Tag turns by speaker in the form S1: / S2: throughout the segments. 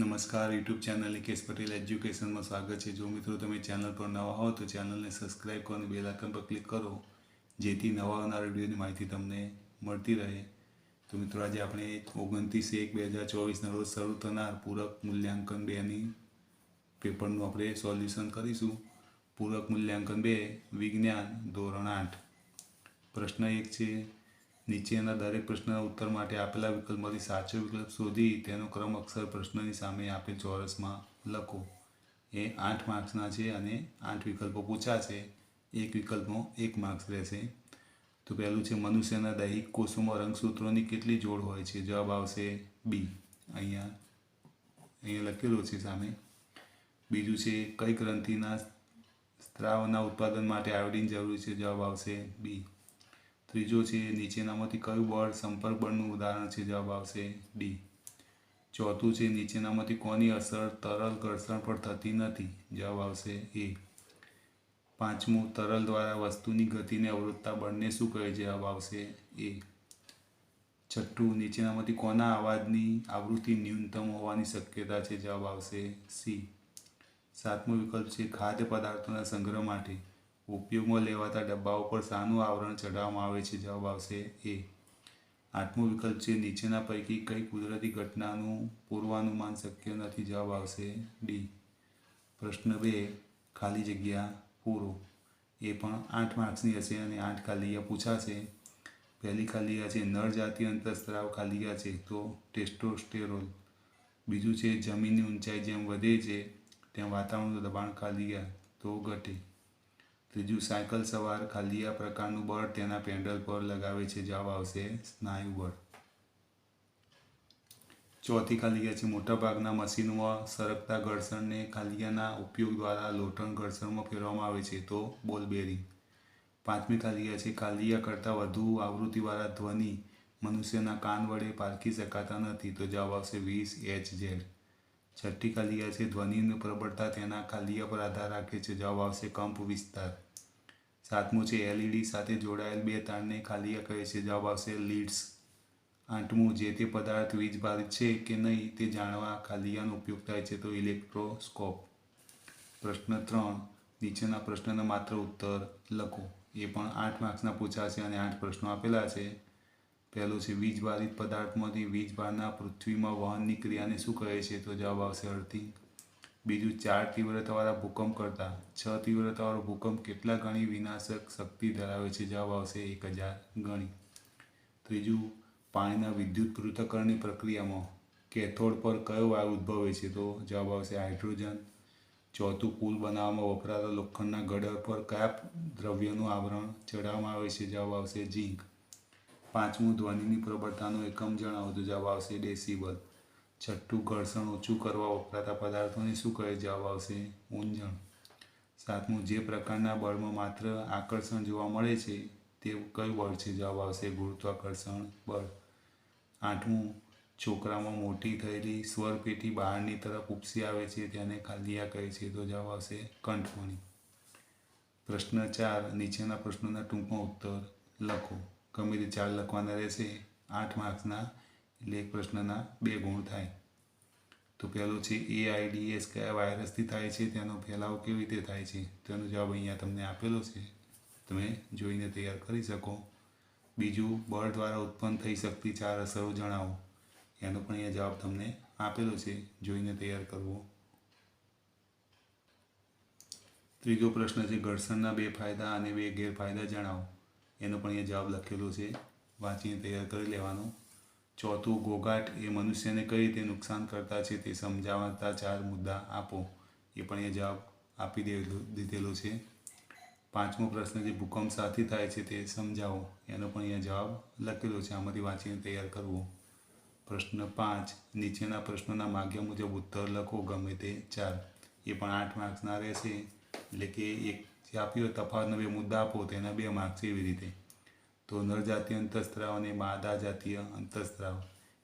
S1: નમસ્કાર, YouTube channel Nikesh Patel એજ્યુકેશનમાં સ્વાગત છે. જો મિત્રો તમે ચેનલ પર નવા હો તો ચેનલને સબસ્ક્રાઈબ કરો અને બેલ આઇકન પર ક્લિક કરો, જેથી નવા આવનાર વિડીયોની માહિતી તમને મળતી રહે. તો મિત્રો, આજે આપણે ઓગણત્રીસ એક બે હજાર ચોવીસના રોજ શરૂ થનાર પૂરક મૂલ્યાંકન બેની પેપરનું આપણે સોલ્યુશન કરીશું. પૂરક મૂલ્યાંકન બે, વિજ્ઞાન ધોરણ આઠ. પ્રશ્ન એક છે નીચેના દરેક પ્રશ્નના ઉત્તર માટે આપેલા વિકલ્પમાંથી સાચો વિકલ્પ શોધી તેનો ક્રમ અક્ષર પ્રશ્નની સામે આપેલ ચોરસમાં લખો. એ આઠ માર્ક્સના છે અને આઠ વિકલ્પો પૂછાશે એક વિકલ્પમાં એક માર્ક્સ રહેશે. તો પહેલું છે મનુષ્યના દૈહિક કોષોમાં રંગસૂત્રોની કેટલી જોડ હોય છે? જવાબ આવશે બી. અહીંયા અહીંયા લખેલું છે સામે. બીજું છે કઈ ગ્રંથિના સ્ત્રાવના ઉત્પાદન માટે આયોડિન જરૂરી છે? જવાબ આવશે બી. ત્રીજો છે, નીચેનામાંથી કયું બળ સંપર્ક બળનું ઉદાહરણ છે? જવાબ આવશે ડી ચોથું છે, નીચેનામાંથી કોની અસર તરલ ઘર્ષણ પર થતી નથી? જવાબ આવશે એ પાંચમું, તરલ દ્વારા વસ્તુની ગતિને અવરોધતા બળને શું કહે? જવાબ આવશે એ છઠ્ઠું, નીચેનામાંથી કોના અવાજની આવૃત્તિ ન્યૂનતમ હોવાની શક્યતા છે? જવાબ આવશે સી સાતમો વિકલ્પ છે, ખાદ્ય પદાર્થોના સંગ્રહ માટે. ઉપયોગમાં લેવાતા ડબ્બાઓ પર શાનું આવરણ ચઢાવવામાં આવે છે. જવાબ આવશે એ. આઠમો વિકલ્પ છે. નીચેના પૈકી કઈ કુદરતી ઘટનાનું પૂર્વાનુમાન શક્ય નથી. જવાબ આવશે ડી. પ્રશ્ન બે. ખાલી જગ્યા પૂરો. એ પણ આઠ માર્ક્સની હશે અને આઠ ખાલીયા પૂછાશે. પહેલી ખાલીયા છે. નર જાતિ અંતઃસ્ત્રાવ ખાલીયા છે. તો ટેસ્ટોસ્ટેરોલ. બીજું છે, જમીનની ઊંચાઈ જેમ વધે છે, તેમ વાતાવરણનું દબાણ ખાલીયા. તો ઘટે. ત્રીજું, સાયકલ સવાર ખાલીયા પ્રકારનું બળ તેના પેન્ડલ પર લગાવે છે જવાબ આવશે, સ્નાયુ બળ. ચોથી ખાલીયા છે, મોટાભાગના મશીનોમાં સરકતા ઘર્ષણને ખાલીયાના ઉપયોગ દ્વારા લોટણ ઘર્ષણમાં ફેરવવામાં આવે છે, તો બોલ બેરિંગ પાંચમી ખાલીયા છે, ખાલીયા કરતાં વધુ આવૃત્તિવાળા ધ્વનિ મનુષ્યના કાન વડે પારખી શકાતા નથી, તો જવાબ આવશે વીસ એચ ઝેડ છઠ્ઠી કાલિયા છે, ધ્વનિની પ્રબળતા તેના કાલિયા પર આધાર રાખે છે. જવાબ આવશે કંપ વિસ્તાર. સાતમું છે એલઈડી સાથે જોડાયેલ બે તારને કાલિયા કહે છે. જવાબ આવશે લીડ્સ. આઠમું, જે તે પદાર્થ વીજભારિત છે કે નહીં તે જાણવા ખાલીયાનો ઉપયોગ થાય છે તો ઇલેક્ટ્રોસ્કોપ. પ્રશ્ન ત્રણ, નીચેના પ્રશ્નના માત્ર ઉત્તર લખો. એ પણ આઠ માર્ક્સના પૂછાશે અને આઠ પ્રશ્નો આપેલા છે. પહેલો છે, વીજભારિત પદાર્થમાંથી વીજભારના પૃથ્વીમાં વહનની ક્રિયાને શું કહે છે? તો જવાબ આવશે અર્થિંગ બીજું, ચાર તીવ્રતાવાળા ભૂકંપ કરતાં છ તીવ્રતાવાળો ભૂકંપ કેટલા ગણી વિનાશક શક્તિ ધરાવે છે? જવાબ આવશે એક હજાર ગણી. ત્રીજું, પાણીના વિદ્યુત પૃથ્થકરણની પ્રક્રિયામાં કેથોડ પર કયો વાયુ ઉદ્ભવે છે? તો જવાબ આવશે હાઇડ્રોજન. ચોથું, પુલ બનાવવામાં વપરાતા લોખંડના ગડર પર કયા દ્રવ્યનું આવરણ ચડાવવામાં આવે છે? જવાબ આવશે ઝીંક. પાંચમું ધ્વનિની પ્રબળતાનો એકમ જણાવો તો જવાબ આવશે ડેસિબલ. છઠ્ઠું, ઘર્ષણ ઓછું કરવા વપરાતા પદાર્થોને શું કહે? જવાબ આવશે ઊંજણ સાતમું, જે પ્રકારના બળમાં માત્ર આકર્ષણ જોવા મળે છે, તે કયું બળ છે? જવાબ આવશે ગુરુત્વાકર્ષણ બળ. આઠમું, છોકરામાં મોટી થયેલી સ્વર પેટી બહારની તરફ ઉપસી આવે છે, તેને ખાલિયા કહે છે, તો જવાબ આવશે કંઠમણી. પ્રશ્ન ચાર, નીચેના પ્રશ્નોના ટૂંકમાં ઉત્તર લખો. ગમે તે ચાર લખવાના રહેશે, આઠ માર્ક્સના, એટલે એક પ્રશ્નના બે ગુણ થાય. તો પહેલો છે એઆઈડીએસ કયા વાયરસથી થાય છે, તેનો ફેલાવો કેવી રીતે થાય છે, તેનો જવાબ અહીંયા તમને આપેલો છે. તમે જોઈને તૈયાર કરી શકો. બીજું, બળ દ્વારા ઉત્પન્ન થઈ શકતી ચાર અસરો જણાવો. એનો પણ અહીંયા જવાબ તમને આપેલો છે. જોઈને તૈયાર કરવો. ત્રીજો પ્રશ્ન છે ઘર્ષણના બે ફાયદા અને બે ગેરફાયદા જણાવો. એનો પણ અહીંયા જવાબ લખેલો છે. વાંચીને તૈયાર કરી લેવાનો. ચોથું ઘોઘાટ એ મનુષ્યને કઈ રીતે નુકસાન કરતા છે તે સમજાવતા ચાર મુદ્દા આપો. એ પણ અહીંયા જવાબ આપી દીધેલો છે. પાંચમો પ્રશ્ન, જે ભૂકંપ સાથે થાય છે તે સમજાવો. એનો પણ અહીંયા જવાબ લખેલો છે. આમાંથી વાંચીને તૈયાર કરવો. પ્રશ્ન પાંચ, નીચેના પ્રશ્નોના માધ્યમ મુજબ ઉત્તર લખો. ગમે તે ચાર. એ પણ આઠ માર્ક્સના રહેશે. એટલે કે એક જે આપ્યો તફાવતનો બે મુદ્દા આપો, તેના બે માર્ક્સ એવી રીતે. તો નરજાતીય અંતઃસ્ત્રાવ અને માદા જાતીય અંતઃસ્ત્રાવ.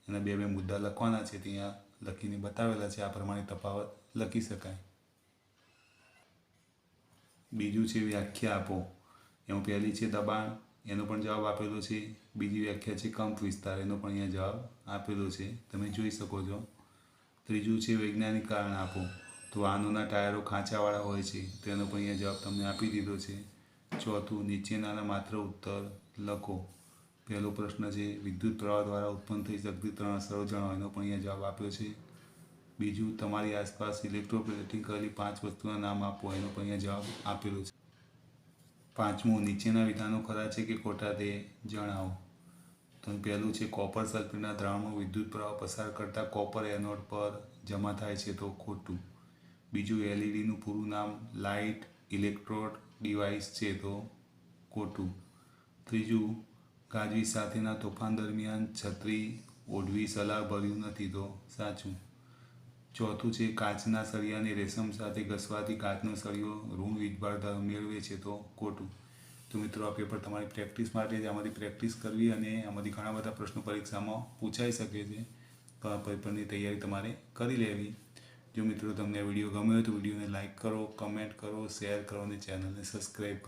S1: એના બે બે મુદ્દા લખવાના છે ત્યાં લખીને બતાવેલા છે. આ પ્રમાણે તફાવત લખી શકાય. બીજું છે વ્યાખ્યા આપો. એમાં પહેલી છે દબાણ, એનો પણ જવાબ આપેલો છે. બીજી વ્યાખ્યા છે કંપ વિસ્તાર, એનો પણ અહીંયા જવાબ આપેલો છે. તમે જોઈ શકો છો. ત્રીજું છે વૈજ્ઞાનિક કારણ આપો. તો વાહનોના ટાયરો ખાંચાવાળા હોય છે. તેનો પણ અહીંયા જવાબ તમને આપી દીધો છે. ચોથું, નીચેનાના માત્ર ઉત્તર લખો. પહેલો પ્રશ્ન છે, વિદ્યુત પ્રવાહ દ્વારા ઉત્પન્ન થઈ શકતી ત્રણ અસરો જણાવો. એનો પણ અહીંયા જવાબ આપ્યો છે. બીજું, તમારી આસપાસ ઇલેક્ટ્રોપ્લેટિંગ કરેલી પાંચ વસ્તુના નામ આપો. એનો પણ અહીંયા જવાબ આપેલો છે. પાંચમું, નીચેના વિધાનો ખરા છે કે ખોટા તે જણાવો. તો પહેલું છે, કોપર સલ્ફેટના દ્રાવણમાં વિદ્યુત પ્રવાહ પસાર કરતા કોપર એનોડ પર જમા થાય છે તો ખોટું. બીજું એલઈડીનું પૂરું નામ લાઇટ, ઇલેક્ટ્રોડ, ડિવાઇસ છે તો ખોટું ત્રીજું ગાજવી સાથેના તોફાન દરમિયાન છત્રી ઓઢવી સલાહભર્યું નથી તો સાચું. ચોથું છે, કાચના સળિયાને રેશમ સાથે ઘસવાથી કાચનો સળિયો ઋણ વીજભાર મેળવે છે તો ખોટું તો મિત્રો, આ પેપર તમારી પ્રેક્ટિસ માટે જ, આમાંથી પ્રેક્ટિસ કરવી અને આમાંથી ઘણા બધા પ્રશ્નો પરીક્ષામાં પૂછાઈ શકે છે. પેપરની તૈયારી તમારે કરી લેવી. જો મિત્રો તમને આ વીડિયો ગમ્યો હોય તો વિડીયોને લાઇક કરો, કમેન્ટ કરો, શેર કરો અને ચેનલને સબસ્ક્રાઈબ કરો.